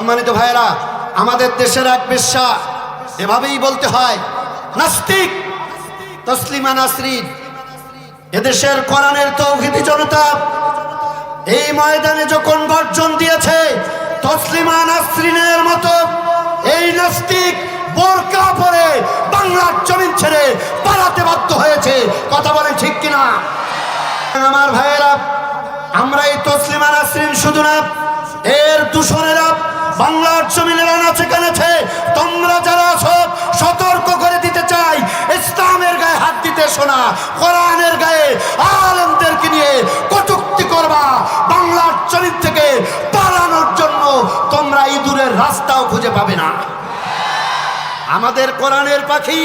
সম্মানিত ভাইয়েরা, আমাদের দেশের এক বেশ্যা, এভাবেই বলতে হয়, নাস্তিক, তসলিমা নাসরিন। এদেশের কোরআনের তৌহিদি জনতা এই ময়দানে যখন গর্জন দিয়েছে, তসলিমা নাসরিনের মতো এই নাস্তিক বোরকা পরে বাংলার জমিন ছেড়ে পালাতে বাধ্য হয়েছে। কথা বলেন ঠিক কিনা? আমার ভাইয়েরা, আমরা এই তসলিমা নাসরিন শুধু না কোরআনের গায়ে আলেমদেরকে নিয়ে কটুক্তি করবা বাংলার জমিন থেকে পালানোর জন্য তোমরা ইঁদুরের রাস্তাও খুঁজে পাবে না। আমাদের কোরআনের পাখি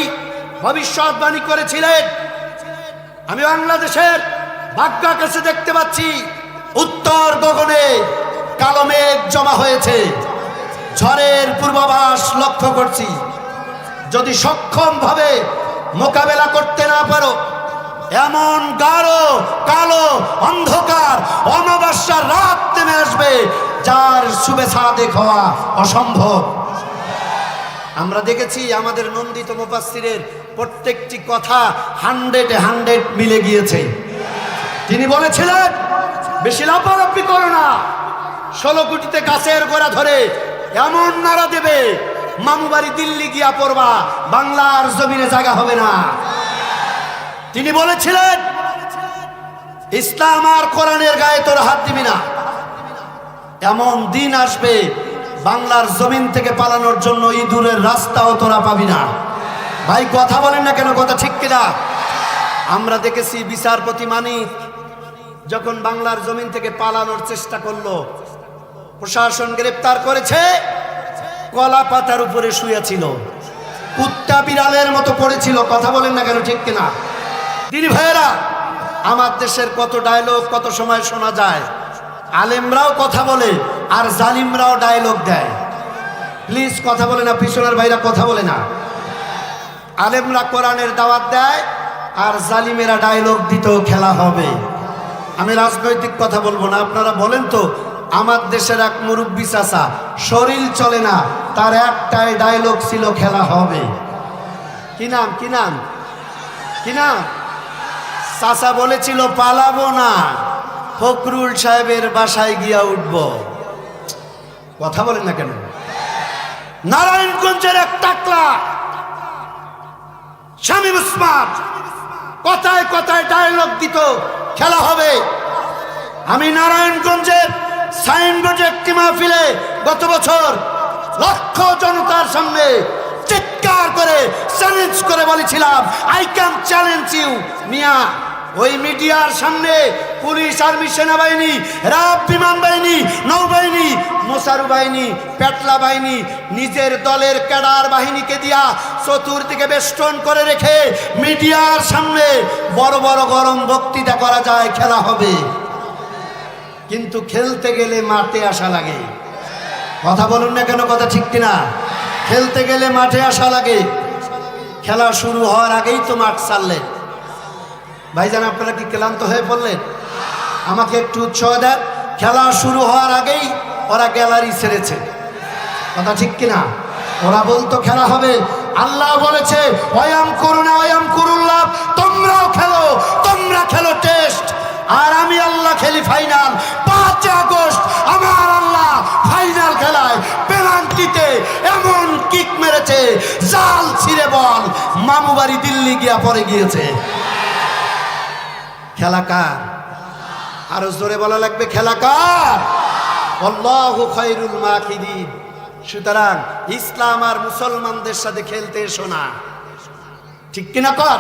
ভবিষ্যৎবাণী করেছিলেন। আমি বাংলাদেশের ভাগ্যা কাছে দেখতে পাচ্ছি, উত্তর গগনে কালো মেঘ জমা হয়েছে। ঝড়ের পূর্বাভাস লক্ষ্য করছি। যদি সক্ষম ভাবে মোকাবেলা পারো। এমন গাঢ়, কালো অন্ধকার অমাবস্যার রাত নেমে আসবে, যার শুভেচ্ছা হওয়া অসম্ভব। আমরা দেখেছি আমাদের নন্দিত মুফাসসিরের প্রত্যেকটি কথা হান্ড্রেডে হান্ড্রেড মিলে গিয়েছে। তিনি বলেছিলেন, বেশি লাফালাফি করো না। ষোলো কোটিতে গাছের গোড়া ধরে এমন নাড়া দেবে মামু বাড়ি দিল্লি গিয়া পড়বা, বাংলার জমিনে জায়গা হবে না। তিনি বলেছিলেন, ইসলাম আর কোরআনের গায়ে তোর হাত দিবি না। এমন দিন আসবে বাংলার জমিন থেকে পালানোর জন্য ইঁদুরের রাস্তাও তোরা পাবি না। ভাই, কথা বলেন না কেন? কথা ঠিক কিনা? আমরা দেখেছি বিচারপতি মানিক যখন বাংলার জমিন থেকে পালানোর চেষ্টা করল, প্রশাসন গ্রেপ্তার করেছে, কলা পাতার উপরে শুয়েছিল কুত্তা বিড়ালের মতো পড়েছিল কথা বলেন না কেন? ঠিক কিনা? তিনি ভাইয়েরা, আমার দেশের কত ডায়লগ কত সময় শোনা যায়, আলেমরাও কথা বলে আর জালিমরাও ডায়লগ দেয়। প্লিজ কথা বলে না, পিছনের ভাইরা কথা বলে না। আলেমরা কোরআনের দাওয়াত দেয় আর জালিমেরা ডায়লগ দিতেও খেলা হবে। আমি রাজনৈতিক কথা বলব না, আপনারা বলেন তো, আমার দেশের এক মুরব্বী চাষা শরীর চলে না, তার একটাই ডায়লগ ছিল খেলা হবে। কি নাম কি নাম? কি নাম? চাষা বলেছিল, পালাবো না। ফখরুল সাহেবের বাসায় গিয়া উঠব। কথা বলেন না কেন? নারায়ণগঞ্জের এক টাকলা শামীম উসমান কথায় কথায় ডায়লগ দিত, খেলা হবে। আমি নারায়ণগঞ্জের সাইনবোর্ডে একটি মাহফিলে গত বছর লক্ষ জনতার সামনে চিৎকার করে চ্যালেঞ্জ করে বলেছিলাম আই ক্যান চ্যালেঞ্জ ইউ মিয়া। ওই মিডিয়ার সামনে পুলিশ, আর্মি, সেনাবাহিনী, রাব বিমান বাহিনী, নৌবাহিনী মোসারু বাহিনী, পেটলা বাহিনী, নিজের দলের ক্যাডার বাহিনীকে দিয়া চতুর্দিকে বেষ্টন করে রেখে মিডিয়ার সামনে বড় বড় গরম বক্তৃতা করা যায়, খেলা হবে। কিন্তু খেলতে গেলে মাঠে আসা লাগে। কথা বলুন না কেন, কথা ঠিক কিনা? খেলতে গেলে মাঠে আসা লাগে। খেলা শুরু হওয়ার আগেই তো মাঠ ছাড়লেন ভাইজান, আপনারা কি ক্লান্ত হয়ে পড়লেন? আমাকে একটু উৎসাহ দেন। খেলা শুরু হওয়ার আগেই ওরা গ্যালারি ছেড়েছে। কথা ঠিক কিনা? ওরা বলতো খেলা হবে। আল্লাহ বলেছে অয়াম করুণা অয়াম করুল্লাহ, তোমরাও খেলো, তোমরা খেলো টেস্ট। আর আমি আল্লাহ খেলি ফাইনাল। পাঁচ আগস্ট, আমার আল্লাহ ফাইনাল খেলায় পেনাল্টিতে এমন কিক মেরেছে, জাল ছিঁড়ে বল মামু বাড়ি দিল্লি গিয়া পরে গিয়েছে। খেলা কার আরও জোরে বলা লাগবে, খেলাকার। আল্লাহু খায়রুল মাকিদিন সুতরাং ইসলাম আর মুসলমানদের সাথে খেলতে এসো না। ঠিক কিনা কর?